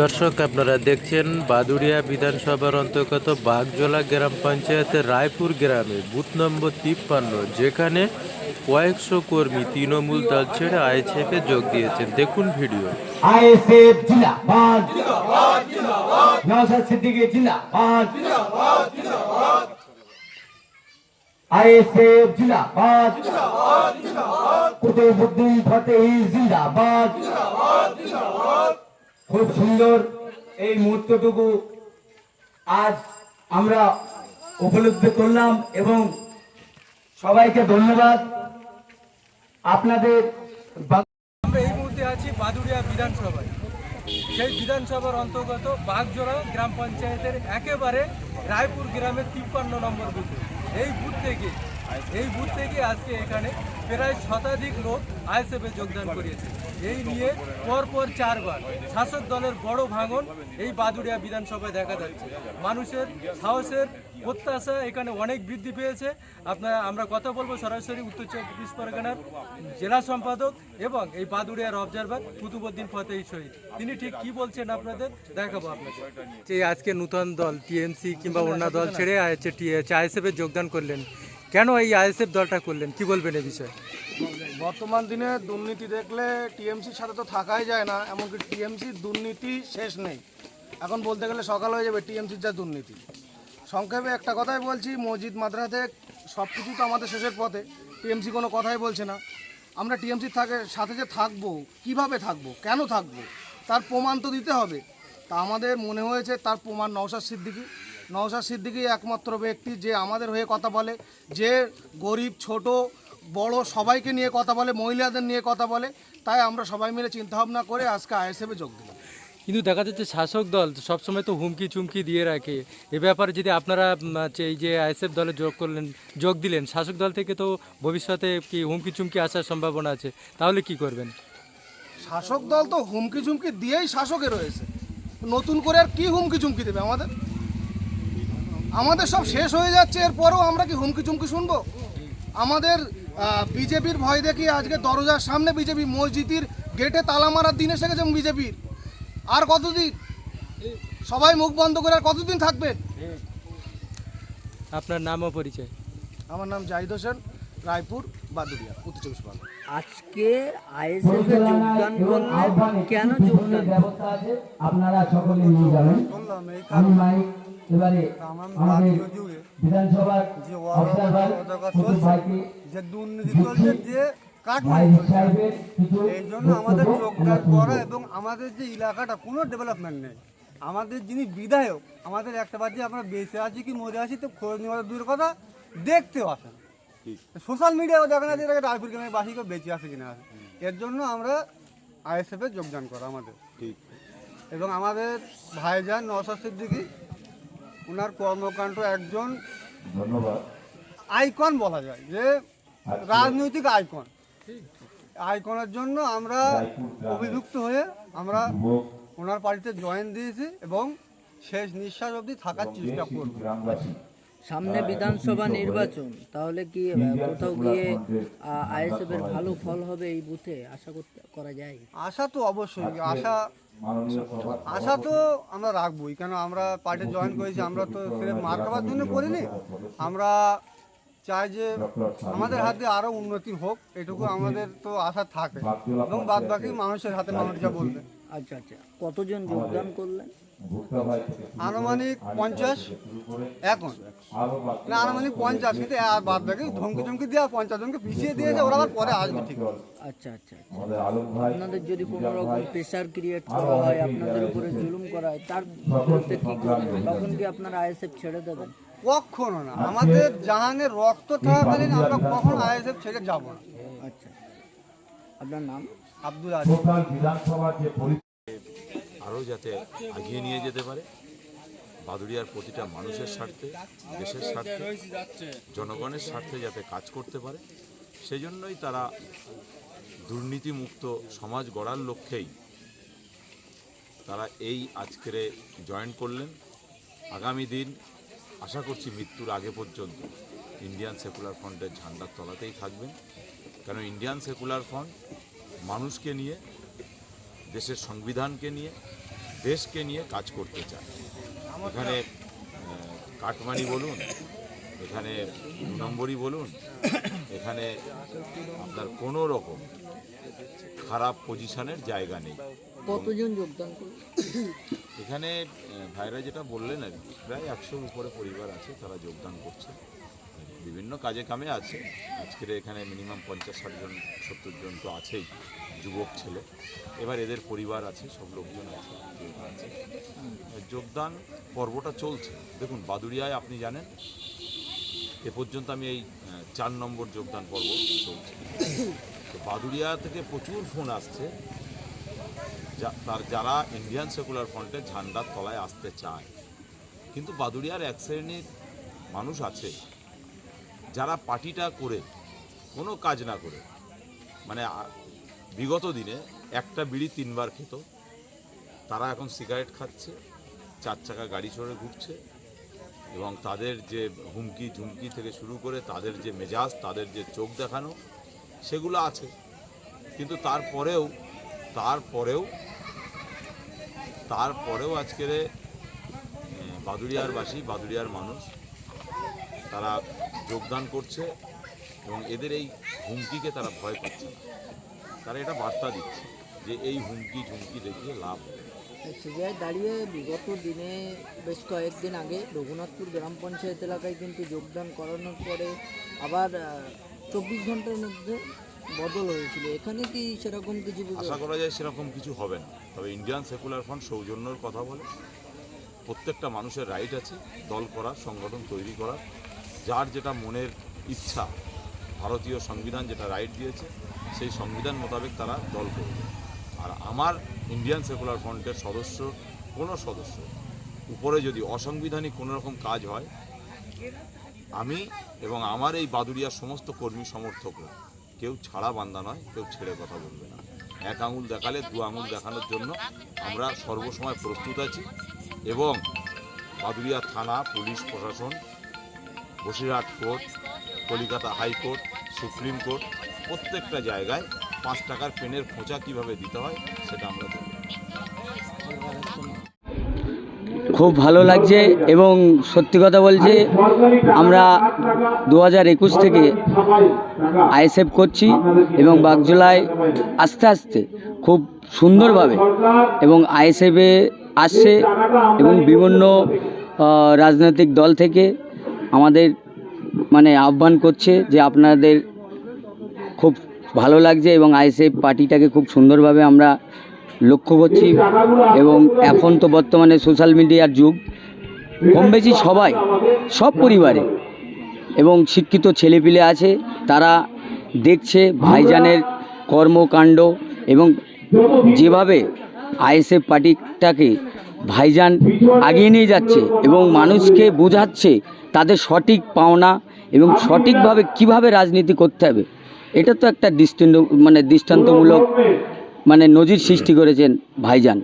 দর্শক, আপনারা দেখছেন বাদুড়িয়া বিধানসভার অন্তর্গত বাগজোলা গ্রাম পঞ্চায়েতের রায়পুর গ্রামে বুথ নম্বর তিপ্পান্ন, যেখানে কয়েকশো কর্মী তৃণমূল দল ছেড়ে আইএসএফে যোগ দিয়েছেন। দেখুন ভিডিও। আইএসএফ জিন্দাবাদ। নওশাদ সিদ্দিকী জিন্দাবাদ। জিন্দাবাদ। জিন্দাবাদ। খুব সুন্দর এই মুহূর্তটুকু আজ আমরা উপলব্ধি করলাম এবং সবাইকে ধন্যবাদ। আপনাদের আমরা এই মুহূর্তে আছি বাদুড়িয়া বিধানসভায়। সেই বিধানসভার অন্তর্গত বাগজোড়া গ্রাম পঞ্চায়েতের একেবারে রায়পুর গ্রামের তিপ্পান্ন নম্বর বুথে। এই বুথ থেকে, এই বুথ থেকে আজকে এখানে প্রায় শতাধিক লোক আইএসএফে যোগদান করিয়েছে এই নিয়ে পরপর চারবার শাসক দলের বড় ভাঙন এই বাদুড়িয়া বিধানসভায় দেখা যাচ্ছে। মানুষের সাহসের প্রত্যাশা এখানে অনেক বৃদ্ধি পেয়েছে। আপনারা, আমরা কথা বলব সরাসরি উত্তর চব্বিশ পরগনার জেলা সম্পাদক এবং এই বাদুড়িয়ার অবজারভার কুতুবুদ্দিন ফতেহ শহীদ। তিনি ঠিক কি বলছেন আপনাদের? দেখাবো আপনাদের। যে আজকে নূতন দল, টিএমসি কিংবা অন্য দল ছেড়ে আইএসএফে যোগদান করলেন। কেন এই আইএসএফ দলটা করলেন? কি বলবেন এই বিষয়ে? বর্তমান দিনে দুর্নীতি দেখলে টিএমসির সাথে তো থাকাই যায় না, এমনকি টিএমসির দুর্নীতি শেষ নেই। এখন বলতে গেলে সকাল হয়ে যাবে টিএমসির যা দুর্নীতি। সংক্ষেপে একটা কথাই বলছি, মসজিদ মাদ্রাসা সব কিছু তো আমাদের শেষের পথে, টিএমসি কোনো কথাই বলছে না। আমরা টিএমসির থাকে, সাথে যে থাকব, কীভাবে থাকব, কেন থাকব, তার প্রমাণ তো দিতে হবে। তা আমাদের মনে হয়েছে তার প্রমাণ নওশাদ সিদ্দিকী। নওশাদ সিদ্দিকী একমাত্র ব্যক্তি যে আমাদের হয়ে কথা বলে, যে গরিব, ছোট বড় সবাইকে নিয়ে কথা বলে মহিলাদের নিয়ে কথা বলে তাই আমরা সবাই মিলে চিন্তাভাবনা করে আজকে আইএসএফে যোগ দিলাম। কিন্তু দেখা যাচ্ছে শাসক দল সবসময় তো হুমকি চুমকি দিয়ে রাখে। এ ব্যাপারে যদি আপনারা হচ্ছে এই যে আইএসএফ দলে যোগ করলেন যোগ দিলেন শাসক দল থেকে তো ভবিষ্যতে কি হুমকি চুমকি আসার সম্ভাবনা আছে তাহলে কি করবেন? শাসক দল তো হুমকি চুমকি দিয়েই শাসকে রয়েছে। নতুন করে আর কি হুমকি চুমকি দেবে আমাদের? আমাদের সব শেষ হয়ে যাচ্ছে এরপরেও আমরা কি হুমকি চুমকি শুনব? আমাদের বিজেপির ভয় দেখি আজকে দরজার সামনে বিজেপি মসজিদের গেটে তালা মারার দিন এসে গেছে বিজেপির। আর কতদিন? সবাই মুখ বন্ধ করে আর কতদিন থাকবেন আপনার নাম ও পরিচয়। আমার নাম জাহিদ হোসেন রায়পুর বাদুরিয়া উত্তর চব্বিশ পরগনা। আজকে আইএসএফ এ যোগদান করলেন কেন যোগদান? ব্যবস্থা আছে আপনারা সকলে নিয়ে যাবেন। আমি মাইক এবারে আমাদের বিধানসভার অবজারভার কুতুব ভাইকে যে দুর্নীতি চলছে যে কাটমানি সাহেবের এই জন্য আমাদের যোগদান করা এবং আমাদের যে এলাকাটা কোনো ডেভেলপমেন্ট নেই। আমাদের যিনি বিধায়ক আমাদের একটা বাজে আমরা বেঁচে আছি কি মরে আছি তো খোঁজ নেওয়ার দূরের কথা দেখতেও আসেন। সোশ্যাল মিডিয়াও দেখেন না যে এটাকে রায়পুর গ্রামের বাসী কেউ বেঁচে আসে কিনা আছে। এর জন্য আমরা আইএসএফে যোগদান করা আমাদের। ঠিক। এবং আমাদের ভাইজান নওশাদ সিদ্দিকি ওনার কর্মকাণ্ড একজন আইকন বলা যায় যে রাজনৈতিক আইকন। আইকনের জন্য আমরা অভিযুক্ত হয়ে আমরা ওনার পার্টিতে জয়েন দিয়েছি এবং শেষ নিঃশ্বাস অবধি থাকার চেষ্টা করব। সামনে বিধানসভা নির্বাচন তাহলে কি কোথাও গিয়ে আইএসএফ এর ভালো ফল হবে এই বুথে? আশা করতে করা যায়? আশা তো অবশ্যই আশা আশা তো আমরা রাখবোই কেন আমরা পার্টি জয়েন করেছি আমরা তো সিরেফ মার খাওয়ার জন্য করিনি। আমরা চাই যে আমাদের হাতে আরও উন্নতি হোক এটুকু আমাদের তো আশা থাকে। এবং বাদ বাকি মানুষের হাতে মানুষ যা বলবে। আচ্ছা আচ্ছা। কতজন যোগদান করলেন? আনুমানিক পঞ্চাশ এখন। না আনুমানিক পঞ্চাশ কিন্তু আর বাদ বাকি ধমকি ধমকি দেওয়া পঞ্চাশ জনকে পিছিয়ে দিয়েছে ওরা আবার পরে আসবে ঠিক। আছে আচ্ছা আচ্ছা আচ্ছা। আপনাদের যদি কোনো রকম প্রেশার ক্রিয়েট করা হয় আপনাদের উপরে জুলুম করা হয় তার বিরুদ্ধে কি করবেন? তখন কি আপনারা আইএসএফ ছেড়ে দেবেন? কখনো না। আমাদের জাহানের রক্ত থাকাকালীন আমরা কখন আইএসএফ ছেড়ে যাব না। আচ্ছা। আপনার নাম? আব্দুল আজিজ। আরও যাতে এগিয়ে নিয়ে যেতে পারে বাদুড়িয়ার প্রতিটা মানুষের স্বার্থে দেশের স্বার্থে জনগণের স্বার্থে যাতে কাজ করতে পারে সেই জন্যই তারা দুর্নীতিমুক্ত সমাজ গড়ার লক্ষ্যেই তারা এই আজকের জয়েন করলেন। আগামী দিন আশা করছি মৃত্যুর আগে পর্যন্ত ইন্ডিয়ান সেকুলার ফ্রন্টের ঝান্ডার তলাতেই থাকবেন। কেন ইন্ডিয়ান সেকুলার ফ্রন্ট মানুষকে নিয়ে, দেশের সংবিধানকে নিয়ে, দেশকে নিয়ে কাজ করতে চায়। এখানে কাটমানি বলুন, এখানে দু নম্বরই বলুন, এখানে আপনার কোনো রকম খারাপ পজিশনের জায়গা নেই। কতজন যোগদান করবে এখানে ভাইরা যেটা বললেন আর কি, প্রায় একশোর উপরে পরিবার আছে তারা যোগদান করছে। বিভিন্ন কাজে কামে আছে। আজকের এখানে মিনিমাম পঞ্চাশ ষাট জন সত্তর জন তো আছেই যুবক ছেলে। এবার এদের পরিবার আছে সব লোকজন আছে আছে। যোগদান পর্বটা চলছে। দেখুন বাদুড়িয়ায় আপনি জানেন এ পর্যন্ত আমি এই চার নম্বর যোগদান পর্ব চলছে। তো থেকে প্রচুর ফোন আসছে। তার যারা ইন্ডিয়ান সেকুলার ফ্রন্টে ঝান্ডার তলায় আসতে চায়, কিন্তু বাদুড়িয়ার এক শ্রেণির মানুষ আছে, যারা পার্টিটা করে, কোনো কাজ না করে মানে বিগত দিনে একটা বিড়ি তিনবার খেত, তারা এখন সিগারেট খাচ্ছে, চার চাকা গাড়ি চড়ে ঘুরছে, এবং তাদের যে হুমকি ঝুমকি থেকে শুরু করে তাদের যে মেজাজ, তাদের যে চোখ দেখানো, সেগুলো আছে, কিন্তু তারপরেও তারপরেও তারপরেও আজকের বাদুড়িয়ারবাসী, বাদুড়িয়ার মানুষ, তারা যোগদান করছে এবং এদের এই হুমকিকে তারা ভয় পাচ্ছে না তারা এটা বার্তা দিচ্ছে যে এই হুমকি ঝুমকি দেখিয়ে লাভ না। দাঁড়িয়ে বিগত দিনে বেশ কয়েকদিন আগে রঘুনাথপুর গ্রাম পঞ্চায়েত এলাকায় কিন্তু যোগদান করানোর পরে আবার চব্বিশ ঘণ্টার মধ্যে বদল হয়েছিল। এখানে কি সেরকম কিছু আশা করা যায় সেরকম কিছু হবে না। তবে ইন্ডিয়ান সেকুলার ফ্রন্ট সৌজন্যর কথা বলে। প্রত্যেকটা মানুষের রাইট আছে দল করার, সংগঠন তৈরি করার। যার যেটা মনের ইচ্ছা, ভারতীয় সংবিধান যেটা রাইট দিয়েছে, সেই সংবিধান মোতাবেক তারা দল করবে। আর আমার ইন্ডিয়ান সেকুলার ফ্রন্টের সদস্য কোনো সদস্য, উপরে যদি অসাংবিধানিক কোনো রকম কাজ হয়, আমি এবং আমার এই বাদুড়িয়ার সমস্ত কর্মী সমর্থকরা কেউ ছাড়া বান্দা নয়, কেউ ছেড়ে কথা বলবে না। এক আঙুল দেখালে দু আঙুল দেখানোর জন্য আমরা সর্বসময় প্রস্তুত আছি এবং বাদুড়িয়া থানা, পুলিশ, প্রশাসন, Basirhat court, Calcutta high court supreme court, প্রত্যেকটা জায়গায় পাঁচ টাকার পেনের খোঁচা কীভাবে দিতে হয় সেটা আমরা দেবো খুব ভালো লাগছে এবং সত্যি কথা বলছে, আমরা দু হাজার একুশ থেকে আইএসএফ করছি এবং বাগজোলায় আস্তে আস্তে খুব সুন্দরভাবে এবং আইএসএফে আসছে এবং বিভিন্ন রাজনৈতিক দল থেকে আমাদের মানে আহ্বান করছে যে আপনাদের খুব ভালো লাগছে এবং আইএসএফ পার্টিটাকে খুব সুন্দরভাবে আমরা লক্ষ্য করছি এবং এখন তো বর্তমানে সোশ্যাল মিডিয়ার যুগ। কম বেশি সবাই, সব পরিবারে এবং শিক্ষিত ছেলেপিলে আছে, তারা দেখছে ভাইজানের কর্মকাণ্ড এবং যেভাবে আইএসএফ পার্টিটাকে ভাইজান আগিয়ে নিয়ে যাচ্ছে এবং মানুষকে বোঝাচ্ছে তাদের সঠিক পাওনা এবং সঠিকভাবে কীভাবে রাজনীতি করতে হবে, এটা তো একটা দৃষ্টান্ত মানে দৃষ্টান্তমূলক মানে নজির সৃষ্টি করেছেন ভাইজান।